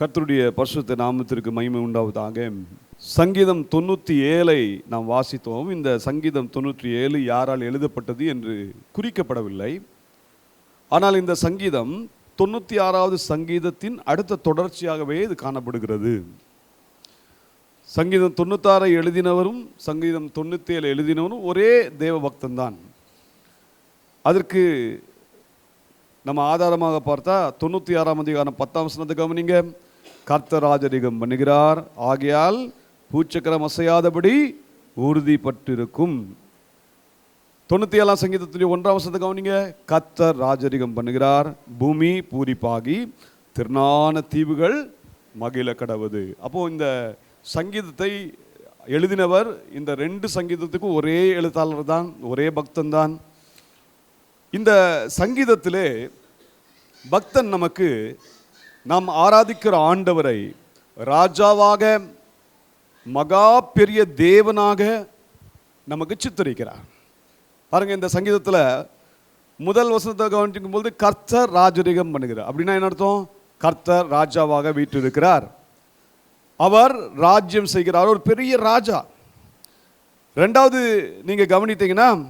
கர்த்தருடைய பரிசுத்த நாமத்திற்கு மகிமை உண்டாவதாக. சங்கீதம் தொண்ணூற்றி ஏழை நாம் வாசித்தோம். இந்த சங்கீதம் தொண்ணூற்றி ஏழு யாரால் எழுதப்பட்டது என்று குறிக்கப்படவில்லை. ஆனால் இந்த சங்கீதம் தொண்ணூற்றி ஆறாவது சங்கீதத்தின் அடுத்த தொடர்ச்சியாகவே இது காணப்படுகிறது. சங்கீதம் தொண்ணூத்தாறை எழுதினவரும் சங்கீதம் தொண்ணூற்றி ஏழு எழுதினவரும் ஒரே தேவ பக்தன்தான் அதற்கு நம்ம ஆதாரமாக பார்த்தா தொண்ணூற்றி ஆறாம் அதிகாரம் பத்தாம் வசனத்தை கவனிங்க. கர்த்தராஜரிகம் பண்ணுகிறார். ஆகையால் பூச்சக்கரம் அசையாதபடி உறுதிப்பட்டிருக்கும். தொண்ணூற்றி ஏழாம் சங்கீதத்துலேயும் ஒன்றாம் வசனத்தை கவனிங்க. கத்தர் ராஜரிகம் பண்ணுகிறார். பூமி பூரிப்பாகி திருநான தீவுகள் மகிழ கடவுது. அப்போ இந்த சங்கீதத்தை எழுதினவர் இந்த ரெண்டு சங்கீதத்துக்கும் ஒரே எழுத்தாளர் தான் ஒரே பக்தன் தான். இந்த சங்கீதத்திலே பக்தன் நமக்கு நாம் ஆராதிக்கிற ஆண்டவரை ராஜாவாக மகா பெரிய தேவனாக நமக்கு சித்தரிக்கிறார். பாருங்க இந்த சங்கீதத்தில் முதல் வசனத்தை கவனிக்கும் போது கர்த்தர் ராஜரிகம் பண்ணுகிறார். அப்படின்னா என்ன அர்த்தம்? கர்த்தர் ராஜாவாக வீற்றிருக்கிறார். அவர் ராஜ்யம் செய்கிறார். ஒரு பெரிய ராஜா. ரெண்டாவது நீங்க கவனித்தீங்கன்னா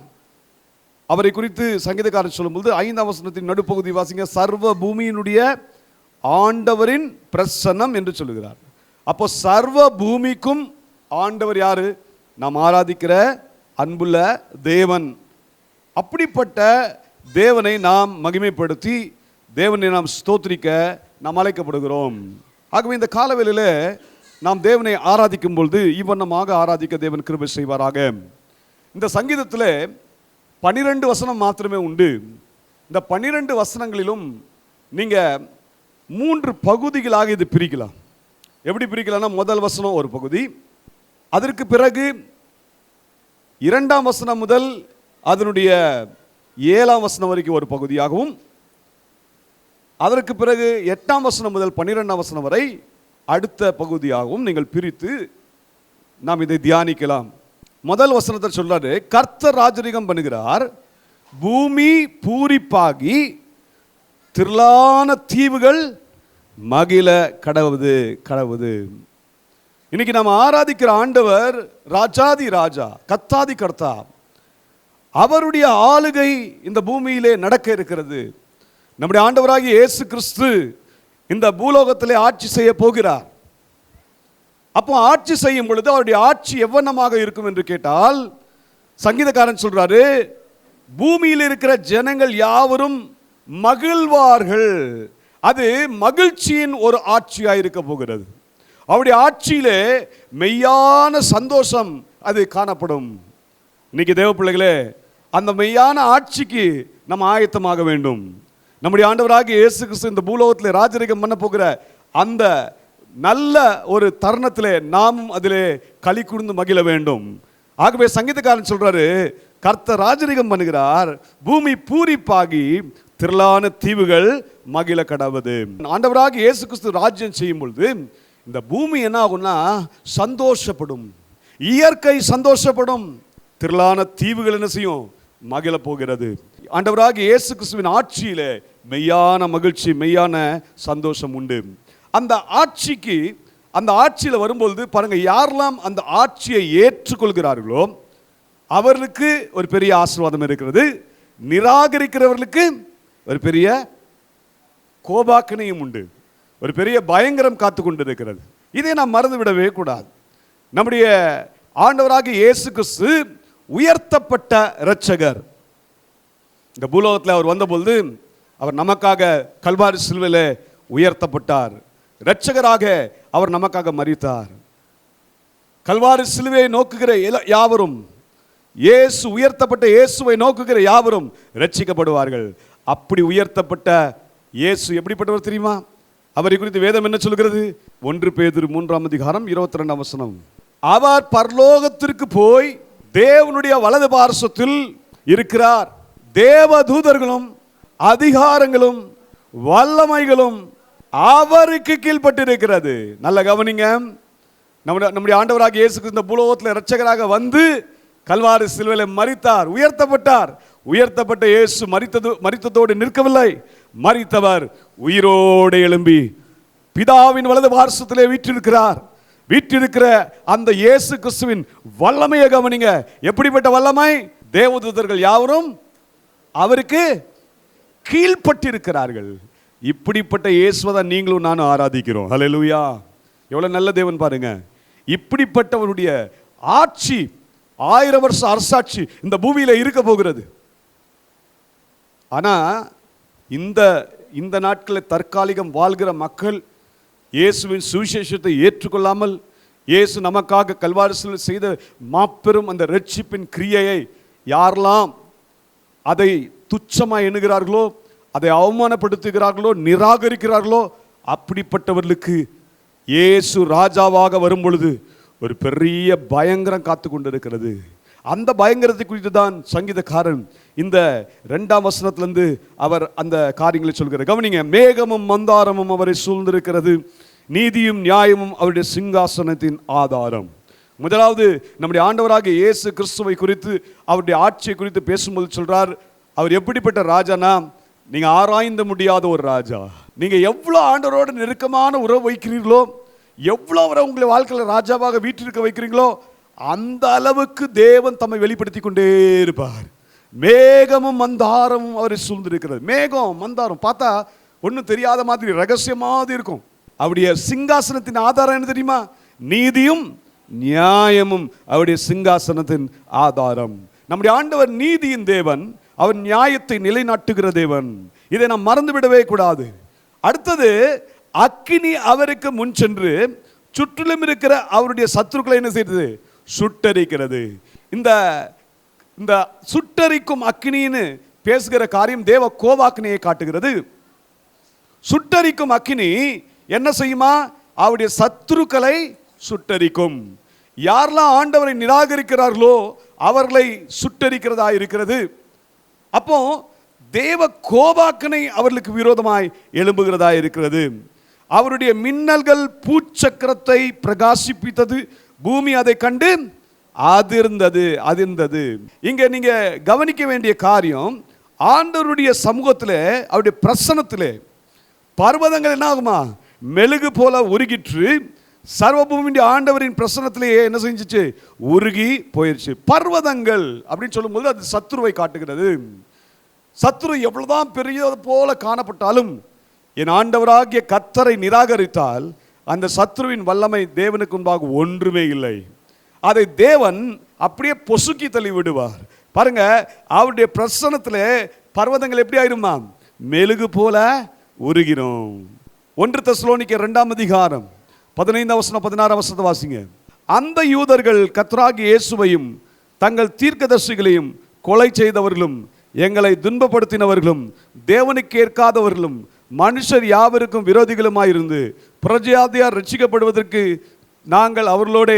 அவரை குறித்து சங்கீதக்காரர் சொல்லும்போது ஐந்தாம் வசனத்தின் நடுப்பகுதி வாசிங்க. சர்வ பூமியினுடைய ஆண்டவரின் பிரசன்னம் என்று சொல்லுகிறார். அப்போ சர்வ பூமிக்கும் ஆண்டவர் யாரு? நாம் ஆராதிக்கிற அன்புள்ள தேவன். அப்படிப்பட்ட தேவனை நாம் மகிமைப்படுத்தி தேவனை நாம் ஸ்தோத்திரிக்க நாம் அழைக்கப்படுகிறோம். ஆகவே இந்த காலவேளையில் நாம் தேவனை ஆராதிக்கும் பொழுது இவ்வண்ணமாக ஆராதிக்க தேவன் கிருபை செய்வாராக. இந்த சங்கீதத்தில் பனிரெண்டு வசனம் மாத்திரமே உண்டு. இந்த பன்னிரெண்டு வசனங்களிலும் நீங்கள் மூன்று பகுதிகளாக இது பிரிக்கலாம். எப்படி பிரிக்கலாம்னா முதல் வசனம் ஒரு பகுதி. அதற்கு பிறகு இரண்டாம் வசனம் முதல் அதனுடைய ஏழாம் வசனம் வரைக்கும் ஒரு பகுதியாகவும் அதற்கு பிறகு எட்டாம் வசனம் முதல் பன்னிரெண்டாம் வசனம் வரை அடுத்த பகுதியாகவும் நீங்கள் பிரித்து நாம் இதை தியானிக்கலாம். முதல் வசனத்தை சொல்றாரு கர்த்தர் ராஜரிகம் பண்ணுகிறார் பூமி பூரிப்பாகி திரளான தீவுகள் மகிழ கடவுது கடவுது. இன்னைக்கு நம்ம ஆராதிக்கிற ஆண்டவர் ராஜாதி ராஜா கத்தாதி கர்த்தா. அவருடைய ஆளுகை இந்த பூமியிலே நடக்க இருக்கிறது. நம்முடைய ஆண்டவராகிய இயேசு கிறிஸ்து இந்த பூலோகத்திலே ஆட்சி செய்ய போகிறார். அப்போ ஆட்சி செய்யும் பொழுது அவருடைய ஆட்சி எவ்வண்ணமாக இருக்கும் என்று கேட்டால் சங்கீதக்காரன் சொல்றாரு பூமியில் இருக்கிற ஜனங்கள் யாவரும் மகிழ்வார்கள். அது மகிழ்ச்சியின் ஒரு ஆட்சியாக இருக்க போகிறது. அவருடைய ஆட்சியிலே மெய்யான சந்தோஷம் அது காணப்படும். இன்னைக்கு தேவ பிள்ளைகளே அந்த மெய்யான ஆட்சிக்கு நம்ம ஆயத்தமாக வேண்டும். நம்முடைய ஆண்டவராக இயேசு கிறிஸ்து இந்த பூலோகத்தில் ராஜரிகம் பண்ண போகிற அந்த நல்ல ஒரு தருணத்திலே நாமும் அதிலே களி கூர்ந்து மகிழ வேண்டும். ஆகவே சங்கீதக்காரன் சொல்றாரு கர்த்த ராஜரிகம் பண்ணுகிறார் பூமி பூரிப்பாகி திரளான தீவுகள் மகிழ கடவுது. ஆண்டவராக இயேசு கிறிஸ்து ராஜ்யம் செய்யும் பொழுது இந்த பூமி என்ன ஆகும்னா சந்தோஷப்படும். இயற்கை சந்தோஷப்படும். திரளான தீவுகள் என்ன செய்யும்? மகிழ போகிறது. ஆண்டவராக இயேசு கிறிஸ்துவின் ஆட்சியில் மெய்யான மகிழ்ச்சி மெய்யான சந்தோஷம் உண்டு. அந்த ஆட்சிக்கு அந்த ஆட்சியில் வரும்பொழுது பாருங்க யாரெல்லாம் அந்த ஆட்சியை ஏற்றுக்கொள்கிறார்களோ அவர்களுக்கு ஒரு பெரிய ஆசீர்வாதம் இருக்கிறது. நிராகரிக்கிறவர்களுக்கு ஒரு பெரிய கோபாக்கனையும் உண்டு. ஒரு பெரிய பயங்கரம் காத்து கொண்டிருக்கிறது. இதை நாம் மறந்து விடவே கூடாது. நம்முடைய ஆண்டவராக இயேசு கிறிஸ்து உயர்த்தப்பட்ட இரட்சகர். இந்த பூலோகத்தில் அவர் வந்தபொழுது அவர் நமக்காக கல்வாரி சிலுவையில் உயர்த்தப்பட்டார். இரட்சகராக அவர் நமக்காக மறித்தார் கல்வாரி சிலுவையை நோக்குகிற எல- யாவரும் இயேசு உயர்த்தப்பட்ட இயேசுவை நோக்குகிற யாவரும் ரட்சிக்கப்படுவார்கள் அப்படி உயர்த்தப்பட்ட இயேசு எப்படிப்பட்டவர் தெரியுமா? அவரை குறித்து வேதம் என்ன சொல்கிறது ஒன்று பேதிரு மூன்றாம் அதிகாரம் இருபத்தி ரெண்டாம் வசனம். அவர் பரலோகத்திற்கு போய் தேவனுடைய வலது பார்சத்தில் இருக்கிறார். தேவ தூதர்களும் அதிகாரங்களும் வல்லமைகளும் அவருக்கு கீழ்ப்பட்டிருக்கிறது. நல்ல கவனிங்க. நம்முடைய நம்முடைய ஆண்டவராக இயேசுக்கு இந்த பூலோகத்தில் இரட்சகராக வந்து கல்வாறு சிலுவையில் மறித்தார் உயர்த்தப்பட்டார். உயர்த்தப்பட்ட இயேசு மறித்தது மறித்ததோடு நிற்கவில்லை. மறித்தவர் உயிரோடு எழும்பி பிதாவின் வலது வாரசத்திலே வீற்றிருக்கிறார். வீற்றிருக்கிற அந்த இயேசு கிறிஸ்துவின் வல்லமையை கவனிங்க. எப்படிப்பட்ட வல்லமை? தேவதூதர்கள் யாவரும் அவருக்கு கீழ்ப்பட்டிருக்கிறார்கள். இப்படிப்பட்ட இயேசுவை நீங்களும் நானும் ஆராதிக்கிறோம். அலையலுவயா எவ்வளோ நல்ல தேவன் பாருங்க. இப்படிப்பட்டவருடைய ஆட்சி ஆயிரம் வருஷம் அரசாட்சி இந்த பூமியில் இருக்க போகிறது. ஆனால் இந்த இந்த நாட்களில் தற்காலிகம் வாழ்கிற மக்கள் இயேசுவின் சுவிசேஷத்தை ஏற்றுக்கொள்ளாமல் இயேசு நமக்காக கல்வாரிசில் செய்த மாப்பெரும் அந்த ரட்சிப்பின் கிரியையை யாரெல்லாம் அதை துச்சமாக எண்ணுகிறார்களோ அதை அவமானப்படுத்துகிறார்களோ நிராகரிக்கிறார்களோ அப்படிப்பட்டவர்களுக்கு இயேசு ராஜாவாக வரும் பொழுது ஒரு பெரிய பயங்கரம் காத்து கொண்டிருக்கிறது அந்த பயங்கரத்தை குறித்து தான் சங்கீதக்காரன் இந்த ரெண்டாம் வசனத்திலேருந்து அவர் அந்த காரியங்களை சொல்கிறார். கவனிங்க மேகமும் மந்தாரமும் அவரை சூழ்ந்திருக்கிறது. நீதியும் நியாயமும் அவருடைய சிங்காசனத்தின் ஆதாரம். முதலாவது நம்முடைய ஆண்டவராக இயேசு கிறிஸ்துவை குறித்து அவருடைய ஆட்சியை குறித்து பேசும்போது சொல்கிறார் அவர் எப்படிப்பட்ட ராஜானா? நீங்கள் ஆராய்ந்த முடியாத ஒரு ராஜா. நீங்கள் எவ்வளோ ஆண்டவரோட நெருக்கமான உறவு வைக்கிறீர்களோ எவ்வளோ அவரை உங்களை வாழ்க்கையில் ராஜாவாக வீட்டிருக்க வைக்கிறீங்களோ அந்த அளவுக்கு தேவன் தம்மை வெளிப்படுத்தி கொண்டே இருப்பார். மேகமும் மந்தாரமும் அவரை சூழ்ந்திருக்கிறது. மேகம் மந்தாரம் பார்த்தா ஒன்றும் தெரியாத மாதிரி ரகசியமாக இருக்கும். அவருடைய சிங்காசனத்தின் ஆதாரம் என்ன தெரியுமா? நீதியும் நியாயமும் அவருடைய சிங்காசனத்தின் ஆதாரம். நம்முடைய ஆண்டவர் நீதியின் தேவன் அவர் நியாயத்தை நிலைநாட்டுகிற தேவன். இதை நாம் மறந்துவிடவே கூடாது. அடுத்தது அக்கினி அவருக்கு முன் சென்று சுற்றிலும் இருக்கிற அவருடைய சத்துருக்களை என்ன செய்தது? சுட்டரிக்கிறது. இந்த இந்த சுட்டரிக்கும் அக்கினின்னு பேசுகிற காரியம் தேவ கோவாக்னியை காட்டுகிறது. சுட்டரிக்கும் அக்கினி என்ன செய்யுமா? அவருடைய சத்துருக்களை சுட்டரிக்கும். யாரெல்லாம் ஆண்டவரை நிராகரிக்கிறார்களோ அவர்களை சுட்டரிக்கிறதா இருக்கிறது. அப்போ தேவ கோபாக்கனை அவர்களுக்கு விரோதமாய் எழும்புகிறதா இருக்கிறது. அவருடைய மின்னல்கள் பூச்சக்கரத்தை பிரகாசிப்பித்தது. பூமி அதை கண்டு அதிர்ந்தது அதிர்ந்தது. இங்க நீங்க கவனிக்க வேண்டிய காரியம் ஆண்டவருடைய சமூகத்தில் அவருடைய பிரசனத்தில் பர்வதங்கள் என்ன ஆகுமா? மெழுகு போல உருகிற்று. சர்வபூமியின் ஆண்டவரின் பிரசனத்திலேயே என்ன செஞ்சுச்சு? உருகி போயிடுச்சு பர்வதங்கள் அப்படின்னு சொல்லும்போது அது சத்ருவை காட்டுகிறது. சத்ரு எவ்வளவுதான் பெரிய போல காணப்பட்டாலும் என் ஆண்டவராகிய கத்தரை நிராகரித்தால் அந்த சத்ருவின் வல்லமை தேவனுக்கு முன்பாக ஒன்றுமே இல்லை. அதை தேவன் அப்படியே பொசுக்கி தள்ளி விடுவார். பாருங்க அவருடைய பிரசனத்தில் பர்வதங்கள் எப்படி ஆயிருமா? மெழுகு போல உருகிறோம். ஒன்று தெசலோனிக்க ரெண்டாம் அதிகாரம் பதினைந்து அவசரம் பதினாறாம் அவசரத்தை வாசிங்க. அந்த யூதர்கள் கத்ராகி இயேசுவையும் தங்கள் தீர்க்கதர்சிகளையும் கொலை செய்தவர்களும் எங்களை துன்பப்படுத்தினவர்களும் தேவனுக்கு ஏற்காதவர்களும் மனுஷர் யாவருக்கும் விரோதிகளுமாயிருந்து பிரஜாதியார் ரட்சிக்கப்படுவதற்கு நாங்கள் அவர்களோட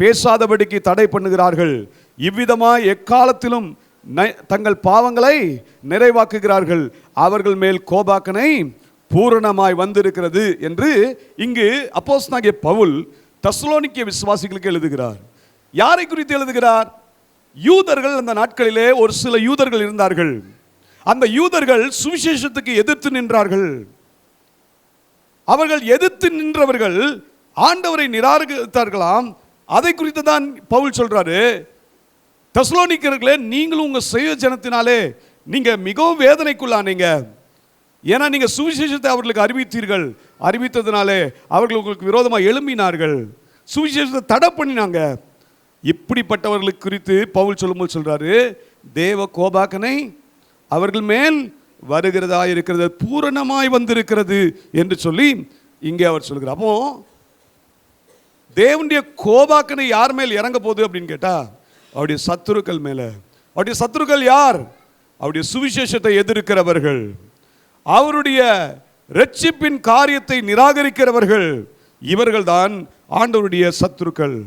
பேசாதபடிக்கு தடை பண்ணுகிறார்கள். இவ்விதமாய் எக்காலத்திலும் ந- தங்கள் பாவங்களை நிறைவாக்குகிறார்கள். அவர்கள் மேல் கோபாக்கனை பூரணமாய் வந்திருக்கிறது என்று இங்கு அப்போஸ் நாகிய பவுல் தஸ்லோனிக்கிய விசுவாசிகளுக்கு எழுதுகிறார். யாரை குறித்து எழுதுகிறார்? யூதர்கள் அந்த நாட்களிலே ஒரு சில யூதர்கள் இருந்தார்கள். அந்த யூதர்கள் சுவிசேஷத்துக்கு எதிர்த்து நின்றார்கள். அவர்கள் எதிர்த்து நின்றவர்கள் ஆண்டவரை நிராகரித்தார்களாம். அதை குறித்து தான் பவுல் சொல்கிறாரு தஸ்லோனிக்கர்களே நீங்களும் உங்கள் சுய ஜனத்தினாலே நீங்கள் மிகவும் வேதனைக்குள்ளானீங்க. ஏன்னா நீங்கள் சுவிசேஷத்தை அவர்களுக்கு அறிவித்தீர்கள். அறிவித்ததினாலே அவர்கள் உங்களுக்கு விரோதமாக எழும்பினார்கள். சுவிசேஷத்தை தடை பண்ணினாங்க. இப்படிப்பட்டவர்களுக்கு குறித்து பவுல் சொல்லும்போது சொல்கிறாரு தேவ கோபாக்கனை அவர்கள் மேல் வருகிறதா இருக்கிறது பூரணமாய் வந்திருக்கிறது என்று சொல்லி இங்கே அவர் சொல்கிறார் அப்போது தேவனுடைய கோபாக்கனை யார் மேல் இறங்க போகுது அப்படின்னு கேட்டால் அவருடைய சத்துருக்கள் மேலே. அவருடைய சத்துருக்கள் யார்? அவருடைய சுவிசேஷத்தை எதிர்க்கிறவர்கள். அவருடைய ரட்சிப்பின் காரியத்தை நிராகரிக்கிறவர்கள் இவர்கள்தான் ஆண்டவருடைய சத்துருக்கள்.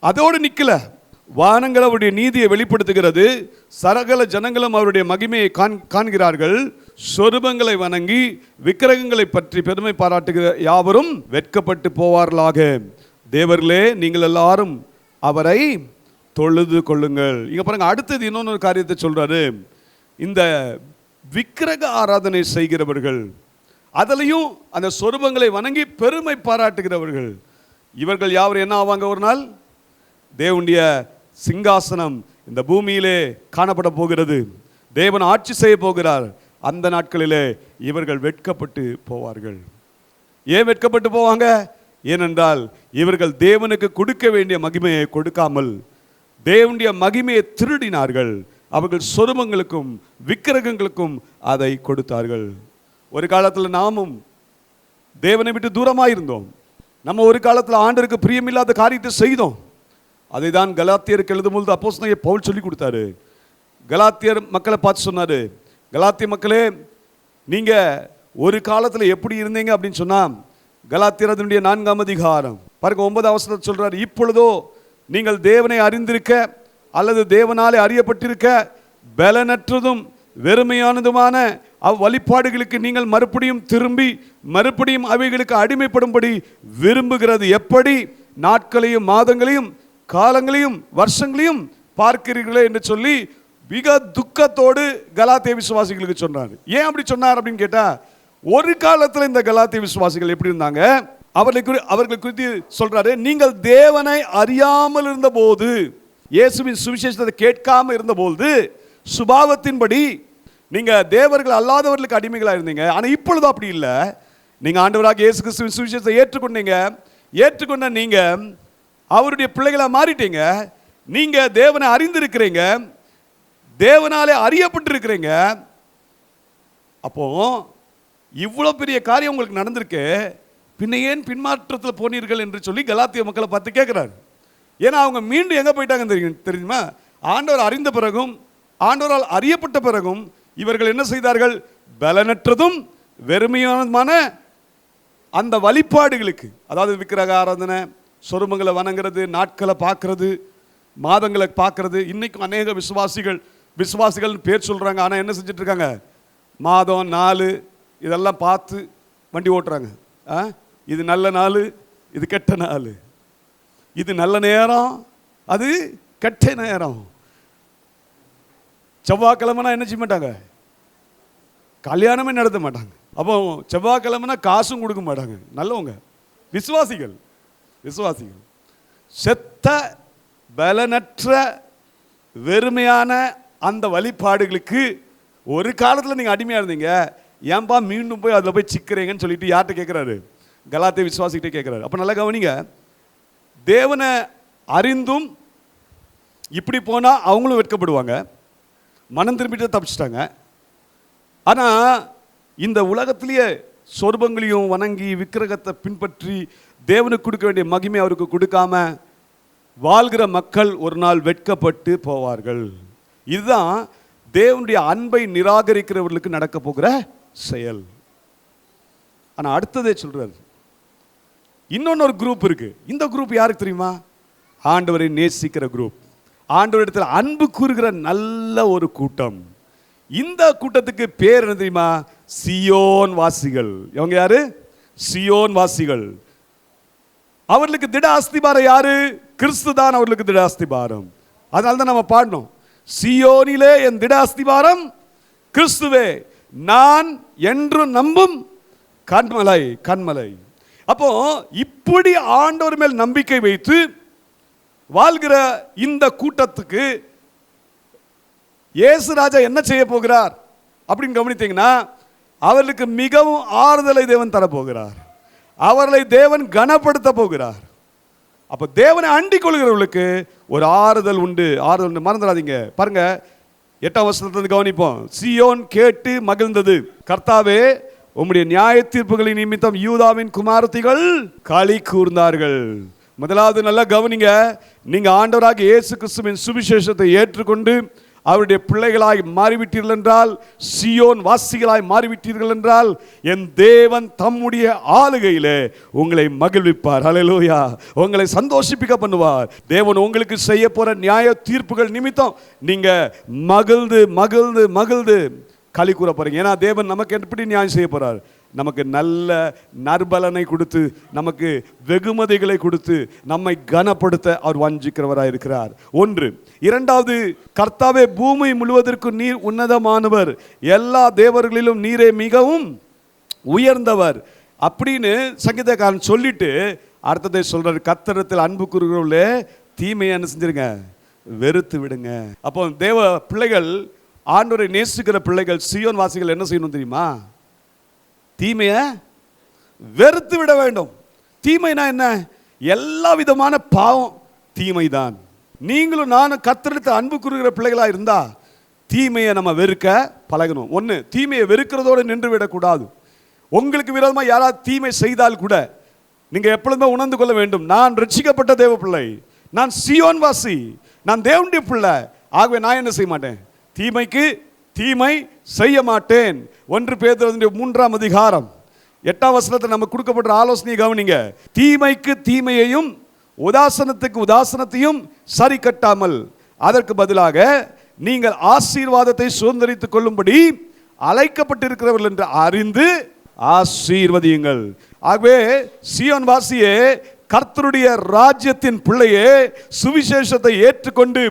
அதோடு நிற்கல வானங்கள் அவருடைய நீதியை வெளிப்படுத்துகிறது. சரகல ஜனங்களும் அவருடைய மகிமையை காண் காண்கிறார்கள். சொருபங்களை வணங்கி விக்கிரகங்களை பற்றி பெருமை பாராட்டுகிற யாவரும் வெட்கப்பட்டு போவார்களாக. தேவர்களே நீங்கள் எல்லாரும் அவரை தொழுது கொள்ளுங்கள். இங்கே பாருங்கள் அடுத்தது இன்னொன்று காரியத்தை சொல்கிறாரு இந்த விக்கிரக ஆராதனை செய்கிறவர்கள் அதிலையும் அந்த சொருபங்களை வணங்கி பெருமை பாராட்டுகிறவர்கள் இவர்கள் யாவர் என்ன ஆவாங்க ஒரு நாள்? தேவனுடைய சிங்காசனம் இந்த பூமியிலே காணப்பட போகிறது. தேவன் ஆட்சி செய்ய போகிறார். அந்த நாட்களிலே இவர்கள் வெட்கப்பட்டு போவார்கள். ஏன் வெட்கப்பட்டு போவாங்க? ஏனென்றால் இவர்கள் தேவனுக்கு கொடுக்க வேண்டிய மகிமையை கொடுக்காமல் தேவனுடைய மகிமையை திருடினார்கள். அவர்கள் சொருமங்களுக்கும் விக்கிரகங்களுக்கும் அதை கொடுத்தார்கள். ஒரு காலத்தில் நாமும் தேவனை விட்டு தூரமாக இருந்தோம் நம்ம ஒரு காலத்தில் ஆண்டருக்கு பிரியமில்லாத காரியத்தை செய்தோம். அதை தான் கலாத்தியருக்கு எழுதும்போது அப்போஸ் பவுல் சொல்லி கொடுத்தாரு. கலாத்தியர் மக்களை பார்த்து சொன்னார் கலாத்திய மக்களே நீங்கள் ஒரு காலத்தில் எப்படி இருந்தீங்க? அப்படின்னு சொன்னால் கலாத்திரதனுடைய நான்காம் அதிகாரம். பாருங்க ஒன்பது அவசரத்தை சொல்றாரு இப்பொழுதோ நீங்கள் தேவனை அறிந்திருக்க அல்லது தேவனாலே அறியப்பட்டிருக்க பலனற்றதும் வெறுமையானதுமான அவ்வழிபாடுகளுக்கு நீங்கள் மறுபடியும் திரும்பி மறுபடியும் அவைகளுக்கு அடிமைப்படும்படி விரும்புகிறது. எப்படி? நாட்களையும் மாதங்களையும் காலங்களையும் வருஷங்களையும் பார்க்கிறீர்களே என்று சொல்லி மிக துக்கத்தோடு கலாத்திய விசுவாசிகளுக்கு சொன்னார் ஏன் அப்படி சொன்னார் அப்படின்னு கேட்டால் ஒரு காலத்தில் இந்த கலாத்திய விசுவாசிகள் எப்படி இருந்தாங்க? அவர்களை குறி அவர்களை குறித்து சொல்றாரு நீங்கள் தேவனை அறியாமல் இருந்தபோது இயேசுவின் சுவிசேஷத்தை கேட்காம இருந்தபோது சுபாவத்தின்படி நீங்கள் தேவர்கள் அல்லாதவர்களுக்கு அடிமைகளாக இருந்தீங்க. ஆனால் இப்பொழுது அப்படி இல்லை. நீங்கள் ஆண்டவராக இயேசு கிறிஸ்துவின் சுவிசேஷத்தை ஏற்றுக்கொண்டீங்க. ஏற்றுக்கொண்ட நீங்கள் அவருடைய பிள்ளைகளாக மாறிட்டீங்க. நீங்கள் தேவனை அறிந்திருக்கிறீங்க. தேவனாலே அறியப்பட்டிருக்கிறீங்க. அப்போது இவ்வளோ பெரிய காரியம் உங்களுக்கு நடந்திருக்கு. பின்ன ஏன் பின்மாற்றத்தில் போனீர்கள் என்று சொல்லி கலாத்திய மக்களை பார்த்து கேட்குறாரு. ஏன்னா அவங்க மீண்டும் எங்கே போயிட்டாங்க தெரியும் தெரியுமா? ஆண்டவர் அறிந்த பிறகும் ஆண்டவரால் அறியப்பட்ட பிறகும் இவர்கள் என்ன செய்தார்கள்? பலனற்றதும் வெறுமையானதுமான அந்த வழிபாடுகளுக்கு அதாவது விக்கிரக ஆராதனை சொருமங்களை வணங்குறது நாட்களை பார்க்கறது மாதங்களை பார்க்கறது இன்னைக்கும் அநேக விசுவாசிகள் விசுவாசிகள் பேர் சொல்கிறாங்க ஆனால் என்ன செஞ்சிட்ருக்காங்க மாதம் நாலு இதெல்லாம் பார்த்து வண்டி ஓட்டுறாங்க. ஆ? இது நல்ல நாள் இது கெட்ட நாள். இது நல்ல நேரம் அது கெட்ட நேரம். செவ்வாய்க்கிழமைனா என்ன செய்ய மாட்டாங்க? கல்யாணமே நடத்த மாட்டாங்க. அப்போ செவ்வாய்க்கிழமைனா காசும் கொடுக்க மாட்டாங்க. நல்லவங்க. விசுவாசிகள். விசுவாசிகள். செத்த பலனற்ற வெறுமையான அந்த வழிபாடுகளுக்கு ஒரு காலத்தில் நீங்கள் அடிமையாக இருந்தீங்க. ஏன்பா மீண்டும் போய் அதில் போய் சிக்கிறீங்கன்னு சொல்லிட்டு யார்கிட்ட கேட்குறாரு கலாத்தை விசுவாசிக்கிட்டே கேட்குறாரு அப்போ நல்லா கவனிங்க. தேவனை அறிந்தும் இப்படி போனால் அவங்களும் வெட்கப்படுவாங்க. மனம் திரும்பிட்டு தப்பிச்சிட்டாங்க. ஆனால் இந்த உலகத்திலேயே சொர்பங்களையும் வணங்கி விக்கிரகத்தை பின்பற்றி தேவனுக்கு கொடுக்க வேண்டிய மகிமை அவருக்கு கொடுக்காம வாழ்கிற மக்கள் ஒரு நாள் வெட்கப்பட்டு போவார்கள். இதுதான் தேவனுடைய அன்பை நிராகரிக்கிறவர்களுக்கு நடக்க போகிற செயல். ஆனால் அடுத்ததே சொல்றாரு இன்னொன்று ஒரு குரூப் இருக்கு. இந்த குரூப் யாருக்கு தெரியுமா? ஆண்டவரை நேசிக்கிற குரூப் ஆண்டவரிடத்தில் அன்பு கூறுகிற நல்ல ஒரு கூட்டம். இந்த கூட்டத்துக்கு பேர் என்ன தெரியுமா? சியோன் வாசிகள். இவங்க யாரு? சியோன் வாசிகள். அவர்களுக்கு திட அஸ்திபாரம் யாரு? கிறிஸ்து தான் அவர்களுக்கு திட அஸ்திபாரம். அதனால தான் நம்ம பாடணும். சியோனிலே என் திட அஸ்திபாரம் கிறிஸ்துவே. நான் என்று நம்பும் கண்மலை கண்மலை. அப்போ இப்படி ஆண்டவர் மேல் நம்பிக்கை வைத்து வாழ்கிற இந்த கூட்டத்துக்கு இயேசு ராஜா என்ன செய்ய போகிறார் அப்படின்னு கவனித்தீங்கன்னா அவர்களுக்கு மிகவும் ஆறுதலை தேவன் தரப்போகிறார் அவர்களை தேவன் கனப்படுத்த போகிறார். அப்போ தேவனை அண்டிக் கொள்கிறவர்களுக்கு ஒரு ஆறுதல் உண்டு. ஆறுதல் உண்டு. மறந்துடாதீங்க. பாருங்க எட்டாம் வருஷத்துல கவனிப்போம். சியோன் கேட்டு மகிழ்ந்தது. கர்த்தாவே உம்முடைய நியாய தீர்ப்புகளின் நிமித்தம் யூதாவின் குமாரத்திகள் களி கூர்ந்தார்கள். முதலாவது நல்லா கவனிங்க. நீங்கள் ஆண்டவராக இயேசு கிறிஸ்துவின் சுவிசேஷத்தை ஏற்றுக்கொண்டு அவருடைய பிள்ளைகளாய் மாறிவிட்டீர்கள் என்றால் சியோன் வாசிகளாய் மாறிவிட்டீர்கள் என்றால் என் தேவன் தம்முடைய ஆளுகையிலே உங்களை மகிழ்விப்பார். ஹalleluya உங்களை சந்தோஷிப்பிக்க பண்ணுவார். தேவன் உங்களுக்கு செய்ய போகிற நியாய தீர்ப்புகள் நிமித்தம் நீங்கள் மகிழ்ந்து மகிழ்ந்து மகிழ்ந்து களி கூற போகிறீங்க ஏன்னா தேவன் நமக்கு எப்படி நியாயம் செய்ய போறார்? நமக்கு நல்ல நற்பலனை கொடுத்து நமக்கு வெகுமதிகளை கொடுத்து நம்மை கனப்படுத்த அவர் வஞ்சிக்கிறவராக இருக்கிறார். ஒன்று இரண்டாவது கர்த்தாவே பூமி முழுவதற்கு நீர் உன்னதமானவர். எல்லா தேவர்களிலும் நீரே மிகவும் உயர்ந்தவர். அப்படின்னு சங்கீதக்காரன் சொல்லிட்டு அடுத்ததை சொல்றாரு கத்தரத்தில் அன்பு கூறுகிறவர்களே தீமையை என்ன செஞ்சிருங்க வெறுத்து விடுங்க. அப்போ தேவ பிள்ளைகள் ஆண்டோரை நேசிக்கிற பிள்ளைகள் சியோன் வாசிகள் என்ன செய்யணும் தெரியுமா? தீமையை வெறுத்து விட வேண்டும். தீமைனா என்ன? எல்லா விதமான பாவம் தீமை தான் நீங்களும் நானும் கத்தெடுத்து அன்பு கூறுகிற பிள்ளைகளாக இருந்தால் தீமையை நம்ம வெறுக்க பழகணும். ஒன்று தீமையை வெறுக்கிறதோடு நின்று விடக்கூடாது. உங்களுக்கு விரோதமாக யாராவது தீமை செய்தால் கூட நீங்கள் எப்பொழுதுமே உணர்ந்து கொள்ள வேண்டும். நான் ரட்சிக்கப்பட்ட தேவ பிள்ளை. நான் சியோன் வாசி. நான் தேவனுடைய பிள்ளை. ஆகவே நான் என்ன செய்ய மாட்டேன்? தீமைக்கு தீமை செய்ய மாட்டேன். ஒன்று பேதுருடைய மூன்றாம் அதிகாரம். எட்டாம் வசனத்தில் நமக்கு கொடுக்கப்படுற ஆலோசனையை கவனிங்க. தீமைக்கு தீமையையும் உதாசனத்துக்கு உதாசனத்தையும் சரி கட்டாமல் அதற்கு பதிலாக நீங்கள் ஆசீர்வாதத்தை சுதந்திரித்துக் கொள்ளும்படி அழைக்கப்பட்டிருக்கிறவர்கள் என்று அறிந்து ஆசீர்வதியுங்கள். ஆகவே சியோன் வாசியே கர்த்தருடைய ராஜ்யத்தின் பிள்ளையே சுவிசேஷத்தை ஏற்றுக்கொண்டு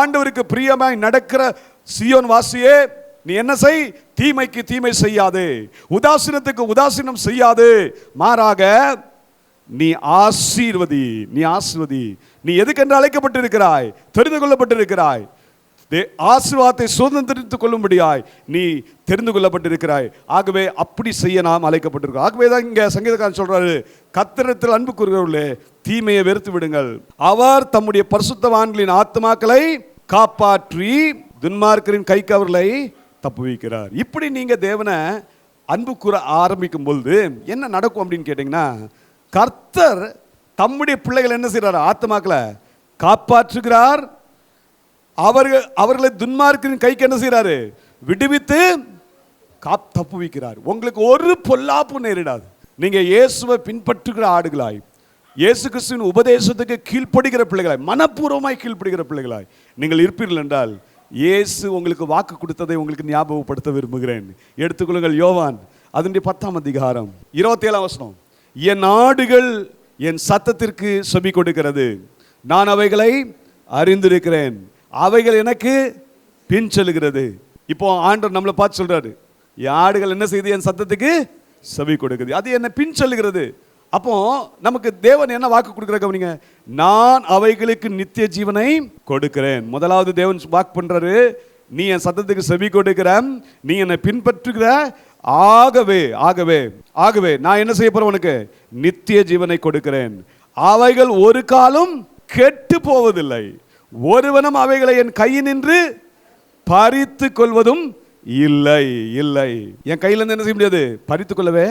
ஆண்டவருக்கு பிரியமாய் நடக்கிற சியோன் வாசியே நீ என்ன செய்? தீமைக்கு தீமை செய்யாதே. உதாசீனத்துக்கு உதாசீனம் செய்யாது. மாறாக நீ ஆசீர்வதி நீ ஆசீர்வதி. நீ எதுக்கென்று அழைக்கப்பட்டிருக்கிறாய்? தெரிந்து கொள்ளப்பட்டிருக்கிறாய். தே- ஆசீர்வாதத்தை சுதந்திரித்துக் கொள்ளும்படியாய் நீ தெரிந்து கொள்ளப்பட்டிருக்கிறாய். ஆகவே அப்படி செய்ய நாம் அழைக்கப்பட்டிருக்கோம். ஆகவே தான் இங்க சங்கீதக்காரன் சொல்றாரு கத்திரத்தில் அன்பு கூறுகிறவர்களே தீமையை வெறுத்து விடுங்கள். அவர் தம்முடைய பரிசுத்தவான்களின் ஆத்மாக்களை காப்பாற்றி துன்மார்க்கரின் கைக்கு அவர்களை தப்புவிக்கிறார் இப்படி நீங்கள் தேவனை அன்பு கூற ஆரம்பிக்கும் பொழுது என்ன நடக்கும் அப்படின்னு கேட்டிங்கன்னா கர்த்தர் தம்முடைய பிள்ளைகள் என்ன செய்கிறார் ஆத்மாக்களை காப்பாற்றுகிறார். அவர்கள் அவர்களை துன்மார்க்கின் கைக்கு என்ன செய்கிறாரு விடுவித்து காப் தப்புவிக்கிறார் உங்களுக்கு ஒரு பொல்லாப்பு நேரிடாது. நீங்கள் இயேசுவை பின்பற்றுகிற ஆடுகளாய் இயேசு கிறிஸ்துவின் உபதேசத்துக்கு கீழ்ப்படுகிற பிள்ளைகளாய் மனப்பூர்வமாய் கீழ்ப்படுகிற பிள்ளைகளாய் நீங்கள் இருப்பீர்கள் என்றால் இயேசு உங்களுக்கு வாக்கு கொடுத்ததை உங்களுக்கு ஞாபகப்படுத்த விரும்புகிறேன். எடுத்துக்கொள்ளுங்கள் யோவான் அதனுடைய பத்தாம் அதிகாரம் இருபத்தி ஏழாம் வசனம். என் ஆடுகள் என் சத்தத்திற்கு செபி கொடுக்கிறது. நான் அவைகளை அறிந்திருக்கிறேன். அவைகள் எனக்கு பின் செல்கிறது. இப்போ ஆண்டவர் நம்மளை பார்த்து சொல்றாரு என் ஆடுகள் என்ன செய்யுது என் சத்தத்துக்கு செவி கொடுக்குது. அது என்ன பின் செல்கிறது அப்போ நமக்கு தேவன் என்ன வாக்கு கொடுக்குற கவனிங்க? நான் அவைகளுக்கு நித்திய ஜீவனை கொடுக்கிறேன். முதலாவது தேவன் வாக்கு பண்றாரு நீ என் சத்தத்துக்கு செவி கொடுக்கிற நீ என்னை பின்பற்றுகிற. ஆகவே ஆகவே ஆகவே நான் என்ன செய்ய போறேன் உனக்கு? நித்திய ஜீவனை கொடுக்கிறேன். அவைகள் ஒரு காலம் கெட்டு போவதில்லை. ஒருவனும் அவைகளை என் கையினின்று பறித்து கொள்வதும் இல்லை இல்லை. என் கையிலேருந்து என்ன செய்ய முடியாது? பறித்து கொள்ளவே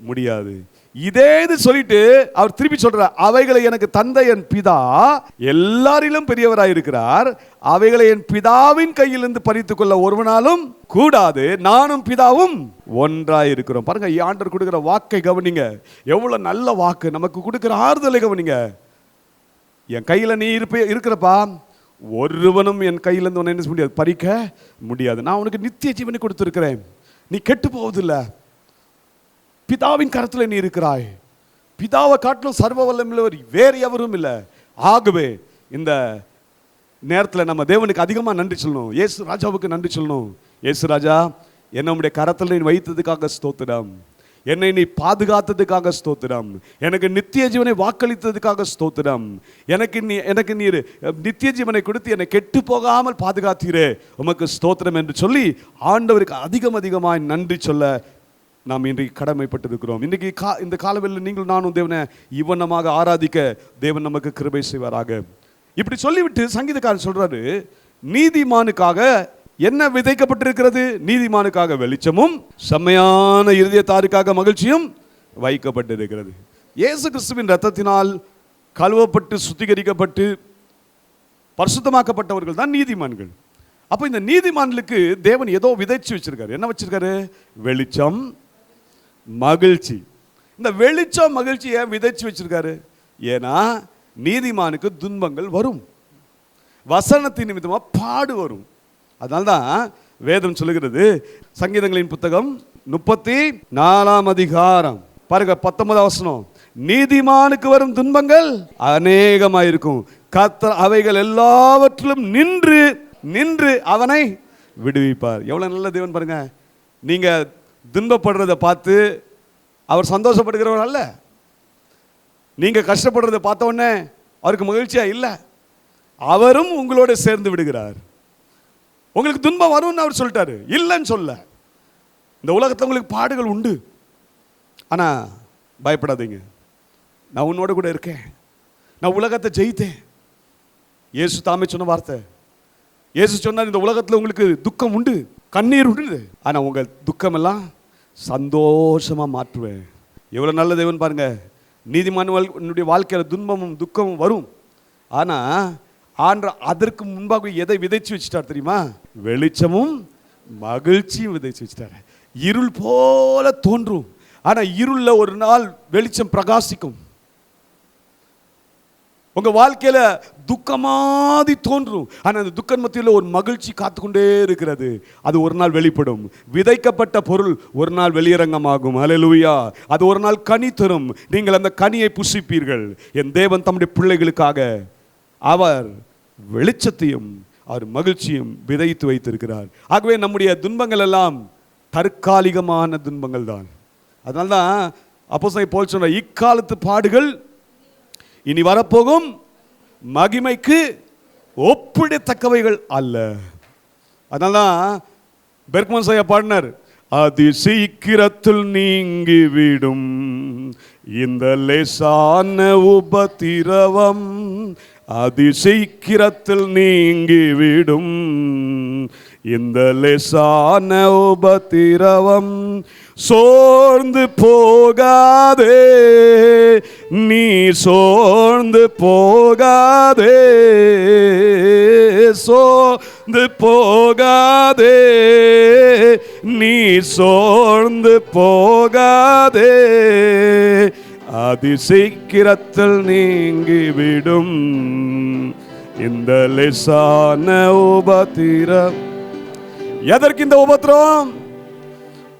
முடியாது. இதே இது சொல்லிட்டு அவர் திருப்பி சொல்றார் அவைகளை எனக்கு தந்த என் பிதா எல்லாரிலும் பெரியவராய் இருக்கிறார் அவைகளை என் பிதாவின் கையிலிருந்து பறித்துக் கொள்ள ஒருவனாலும் கூடாது. நானும் பிதாவும் ஒன்றாய் இருக்கிறோம் பாருங்க ஆண்டர் கொடுக்கிற வாக்கை கவனிங்க. எவ்வளவு நல்ல வாக்கு நமக்கு கொடுக்கிற ஆறுதலை கவனிங்க. என் கையில் நீ இருப்ப இருக்கிறப்பா ஒருவனும் என் கையிலேருந்து உன்னை என்ன செய்ய முடியாது? பறிக்க முடியாது. நான் உனக்கு நித்திய ஜீவனை கொடுத்துருக்கிறேன். நீ கெட்டு போவதில்லை. பிதாவின் கரத்தில் நீ இருக்கிறாய். பிதாவை காட்டிலும் சர்வ வல்லமில்லவர் வேறு எவரும் இல்லை. ஆகவே இந்த நேரத்தில் நம்ம தேவனுக்கு அதிகமாக நன்றி சொல்லணும். ஏசு ராஜாவுக்கு நன்றி சொல்லணும். ஏசு ராஜா என்னை கரத்தில் நீ வைத்ததுக்காக ஸ்தோத்திரம். என்னை நீ பாதுகாத்ததுக்காக ஸ்தோத்திரம். எனக்கு நித்திய ஜீவனை வாக்களித்ததுக்காக ஸ்தோத்திரம். எனக்கு நீ எனக்கு நீர் நித்திய ஜீவனை கொடுத்து என்னை கெட்டு போகாமல் பாதுகாத்தீரே. உமக்கு ஸ்தோத்திரம் என்று சொல்லி ஆண்டவருக்கு அதிகம் அதிகமாக நன்றி சொல்ல நாம் இன்றைக்கு கடமைப்பட்டிருக்கிறோம். இன்றைக்கு கா இந்த காலவெளியில் நீங்கள் நானும் தேவனை இவனமாக ஆராதிக்க தேவன் நமக்கு கிருபை செய்வாராக. இப்படி சொல்லிவிட்டு சங்கீதக்காரன் சொல்கிறாரு நீதிமானுக்காக என்ன விதைக்கப்பட்டிருக்கிறது? நீதிமானுக்காக வெளிச்சமும் செம்மையான இருதயத்தாருக்காக மகிழ்ச்சியும் வைக்கப்பட்டிருக்கிறது. இயேசு கிறிஸ்துவின் ரத்தத்தினால் கழுவப்பட்டு சுத்திகரிக்கப்பட்டு பரிசுத்தமாக்கப்பட்டவர்கள் தான் நீதிமான்கள். அப்போ இந்த நீதிமான்களுக்கு தேவன் ஏதோ விதைச்சு வச்சிருக்காரு. என்ன வச்சிருக்காரு? வெளிச்சம் மகிழ்ச்சி. இந்த வெளிச்சம் மகிழ்ச்சி ஏன் விதைச்சு வச்சிருக்காரு? ஏன்னா நீதிமானுக்கு துன்பங்கள் வரும். வசனத்தின் நிமித்தமாக பாடு வரும். அதனால்தான் வேதம் சொல்லுகிறது சங்கீதங்களின் புத்தகம் முப்பத்தி நாலாம் அதிகாரம். பாருங்க பத்தொன்பதாம் வசனம். நீதிமானுக்கு வரும் துன்பங்கள் அநேகமாயிருக்கும். கத்த அவைகள் எல்லாவற்றிலும் நின்று நின்று அவனை விடுவிப்பார். எவ்வளோ நல்ல தேவன் பாருங்க. நீங்கள் துன்பப்படுறதை பார்த்து அவர் சந்தோஷப்படுகிறவர் அல்ல. நீங்கள் கஷ்டப்படுறதை பார்த்தோன்னே அவருக்கு மகிழ்ச்சியாக இல்லை. அவரும் உங்களோட சேர்ந்து விடுகிறார். உங்களுக்கு துன்பம் வரும்னு அவர் சொல்லிட்டாரு. இல்லைன்னு சொல்ல. இந்த உலகத்தில் உங்களுக்கு பாடுகள் உண்டு. ஆனால் பயப்படாதீங்க. நான் உன்னோட கூட இருக்கேன். நான் உலகத்தை ஜெயித்தேன். இயேசு தாமே சொன்ன வார்த்தை. இயேசு சொன்னார் இந்த உலகத்தில் உங்களுக்கு துக்கம் உண்டு கண்ணீர் உண்டு. ஆனால் உங்கள் துக்கமெல்லாம் சந்தோஷமாக மாற்றுவேன். எவ்வளோ நல்ல தேவன் பாருங்கள் நீதிமான் வாழ் வாழ்க்கையில் துன்பமும் துக்கமும் வரும். ஆனால் ஆண்ட அதற்கு முன்பாக எதை விதைச்சு வச்சுட்டார் தெரியுமா? வெளிச்சமும் மகிழ்ச்சியும் விதைச்சு வச்சுட்டாரு. இருள் போல தோன்றும். ஆனால் இருளில் ஒரு நாள் வெளிச்சம் பிரகாசிக்கும். உங்கள் வாழ்க்கையில் துக்கமாதி தோன்றும். ஆனால் அந்த துக்கம் மத்தியில் ஒரு மகிழ்ச்சி காத்துக்கொண்டே இருக்கிறது. அது ஒரு நாள் வெளிப்படும். விதைக்கப்பட்ட பொருள் ஒரு நாள் வெளியரங்கமாகும். அலலுயா அது ஒரு நாள் கனி தரும். நீங்கள் அந்த கனியை புசிப்பீர்கள். என் தேவன் தம்முடைய பிள்ளைகளுக்காக அவர் வெளிச்சத்தையும் அவர் மகிழ்ச்சியும் விதைத்து வைத்திருக்கிறார். ஆகவே நம்முடைய துன்பங்கள் எல்லாம் தற்காலிகமான துன்பங்கள் தான் அதனால்தான் அப்போ போல் சொன்ன இக்காலத்து பாடுகள் இனி வரப்போகும் மகிமைக்கு ஒப்பிடத்தக்கவைகள் அல்ல. அதனால்தான் பெர்க்மன் செய்ய பாடினார் அதி சீக்கிரத்தில் நீங்கிவிடும். இந்த லேசான உபதிரவம் அதி சீக்கிரத்தில் நீங்கிவிடும். இந்த லேசான உபதிரவம் சோர்ந்து போகாதே. நீ சோர்ந்து போகாதே. சோ சோர்ந்து போகாதே நீ சோர்ந்து போகாதே. அதிசீக்கிரத்தில் நீங்கிவிடும் இந்த லேசான உபத்திரம். எதற்கு இந்த உபத்திரம்?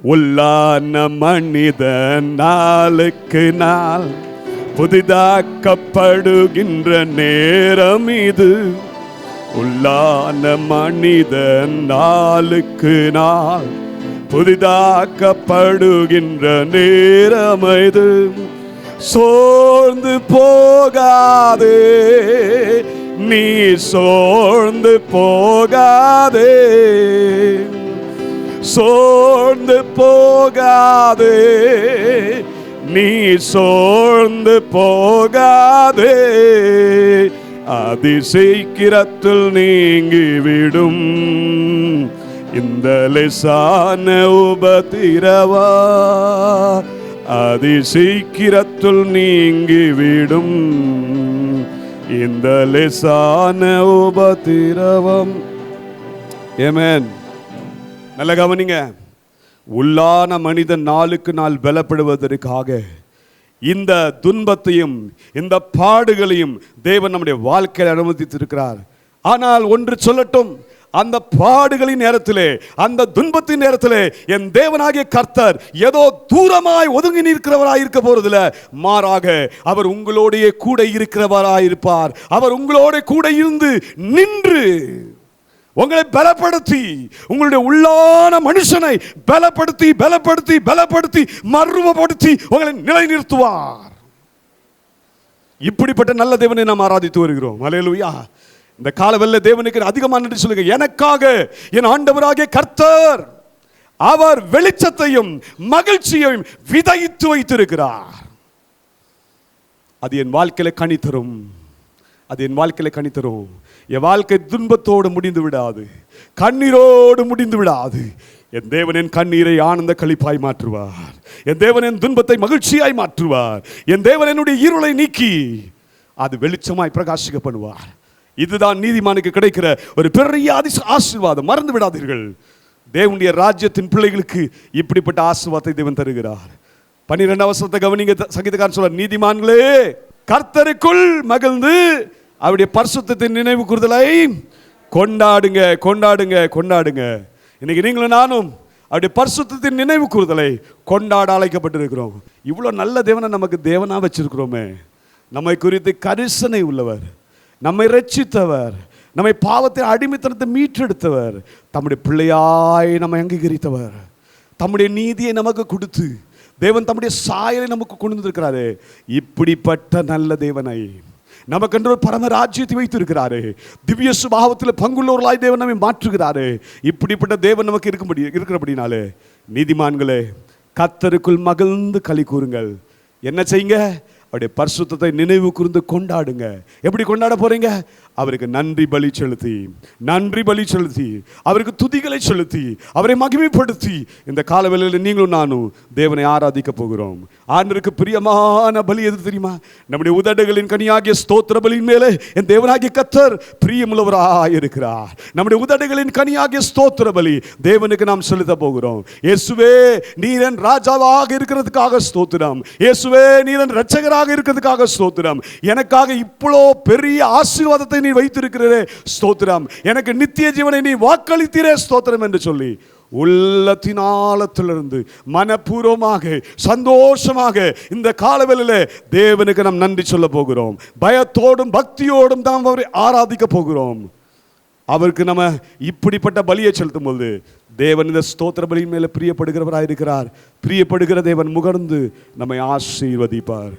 உள்ளான மனிதன் நாளுக்கு நாள் புதிதாக்கப்படுகின்ற நேரம் இது. உள்ளான மனிதன் நாளுக்கு நாள் புதிதாக்கப்படுகின்ற நேரம் இது சோர்ந்து போகாதே நீ சோர்ந்து போகாதே. சோர்ந்து போகாதே நீ சோர்ந்து போகாதே. அதிசீக்கிரத்தில் நீங்கிவிடும். இந்த லேசான உபதிரவா அதிசீக்கிரத்தில் நீங்கிவிடும். இந்த லேசான உபதிரவம் ஏமேன் நல்ல கவனிங்க. உள்ளான மனிதன் நாளுக்கு நாள் பலப்படுவதற்காக இந்த துன்பத்தையும் இந்த பாடுகளையும் தேவன் நம்முடைய வாழ்க்கையில் அனுமதித்திருக்கிறார். ஆனால் ஒன்று சொல்லட்டும் அந்த பாடுகளின் நேரத்திலே அந்த துன்பத்தின் நேரத்திலே என் தேவனாகிய கர்த்தர் ஏதோ தூரமாய் ஒதுங்கி நிற்கிறவராய் இருக்க போறதில்ல. மாறாக அவர் உங்களோடைய கூட இருக்கிறவராய் இருப்பார் அவர் உங்களோட கூட இருந்து நின்று உங்களை பலப்படுத்தி உங்களுடைய உள்ளான மனுஷனை பலப்படுத்தி பலப்படுத்தி பலப்படுத்தி மர்வப்படுத்தி உங்களை நிலைநிறுத்துவார். இப்படிப்பட்ட நல்ல தேவனை நாம் ஆராதித்து வருகிறோம். அலையலுயா இந்த காலவெல்ல தேவனுக்கு அதிகமாக நன்றி சொல்லுங்க. எனக்காக என் ஆண்டவராகிய கர்த்தர் அவர் வெளிச்சத்தையும் மகிழ்ச்சியையும் விதைத்து வைத்திருக்கிறார். அது என் வாழ்க்கையில கனி தரும். அது என் வாழ்க்கையில கணித்தரும் என் வாழ்க்கை துன்பத்தோடு முடிந்து விடாது. கண்ணீரோடு முடிந்து விடாது. என் தேவன் என் கண்ணீரை ஆனந்த கழிப்பாய் மாற்றுவார். என் தேவன் என் துன்பத்தை மகிழ்ச்சியாய் மாற்றுவார். என் தேவன் என்னுடைய இருளை நீக்கி அது வெளிச்சமாய் பிரகாசிக்க பண்ணுவார். இதுதான் நீதிமானுக்கு கிடைக்கிற ஒரு பெரிய அதிச ஆசீர்வாதம். மறந்து விடாதீர்கள். தேவனுடைய ராஜ்யத்தின் பிள்ளைகளுக்கு இப்படிப்பட்ட ஆசீர்வாதத்தை தேவன் தருகிறார். பன்னிரெண்டாம் வருஷத்தை கவனிங்க சங்கீதக்காரன் சொல்ற நீதிமான்களே கர்த்தருக்குள் மகிழ்ந்து அவருடைய பரிசுத்தத்தின் நினைவு கூறுதலை கொண்டாடுங்க கொண்டாடுங்க கொண்டாடுங்க. இன்னைக்கு நீங்களும் நானும் அவருடைய பரிசுத்தத்தின் நினைவு கூறுதலை கொண்டாட அழைக்கப்பட்டிருக்கிறோம். இவ்வளோ நல்ல தேவனை நமக்கு தேவனாக வச்சிருக்கிறோமே. நம்மை குறித்து கரிசனை உள்ளவர். நம்மை ரட்சித்தவர் நம்மை பாவத்தை அடிமைத்தனத்தை மீட்டெடுத்தவர். தம்முடைய பிள்ளையாய் நம்மை அங்கீகரித்தவர். தம்முடைய நீதியை நமக்கு கொடுத்து தேவன் தம்முடைய சாயலை நமக்கு கொண்டு வந்திருக்கிறாரு. இப்படிப்பட்ட நல்ல தேவனை நமக்கென்று ஒரு பரம ராஜ்யத்தை வைத்திருக்கிறாரு. திவ்ய சுபாவத்தில் பங்குள்ளவர்களாய் தேவன் நம்மை மாற்றுகிறாரு. இப்படிப்பட்ட தேவன் நமக்கு இருக்கும்படி இருக்கிறபடினாலே நீதிமான்களே கத்தருக்குள் மகிழ்ந்து களி கூறுங்கள். என்ன செய்யுங்க? அவருடைய பரிசுத்தத்தை நினைவு கூர்ந்து கொண்டாடுங்க. எப்படி கொண்டாட போறீங்க? அவருக்கு நன்றி பலி செலுத்தி நன்றி பலி செலுத்தி அவருக்கு துதிகளை செலுத்தி அவரை மகிமைப்படுத்தி இந்த காலவேளையில் நீங்களும் நானும் தேவனை ஆராதிக்க போகிறோம். ஆண்டருக்கு பிரியமான பலி எது தெரியுமா? நம்முடைய உதடுகளின் கனியாகிய ஸ்தோத்திர பலியின் மேலே என் தேவனாகிய கத்தர் பிரியமுள்ளவராக இருக்கிறார். நம்முடைய உதடுகளின் கனியாகிய ஸ்தோத்திர பலி தேவனுக்கு நாம் செலுத்த போகிறோம். இயேசுவே நீரன் ராஜாவாக இருக்கிறதுக்காக ஸ்தோத்திரம். இயேசுவே நீரன் ரட்சகராக இருக்கிறதுக்காக ஸ்தோத்திரம். எனக்காக இவ்வளோ பெரிய ஆசீர்வாதத்தை நீ வைத்திருக்கிறதே ஸ்தோத்திரம். எனக்கு நித்திய ஜீவனை நீ வாக்களித்தீரே ஸ்தோத்திரம் என்று சொல்லி உள்ளத்தின் ஆழத்திலிருந்து மனப்பூர்வமாக சந்தோஷமாக இந்த காலவெளியில் தேவனுக்கு நாம் நன்றி சொல்ல போகிறோம். பயத்தோடும் பக்தியோடும் தான் அவரை ஆராதிக்க போகிறோம். அவருக்கு நம்ம இப்படிப்பட்ட பலியை செலுத்தும் போது தேவன் இந்த ஸ்தோத்திர பலியின் மேலே பிரியப்படுகிறவராக இருக்கிறார் பிரியப்படுகிற தேவன் முகர்ந்து நம்மை ஆசீர்வதிப்பார்.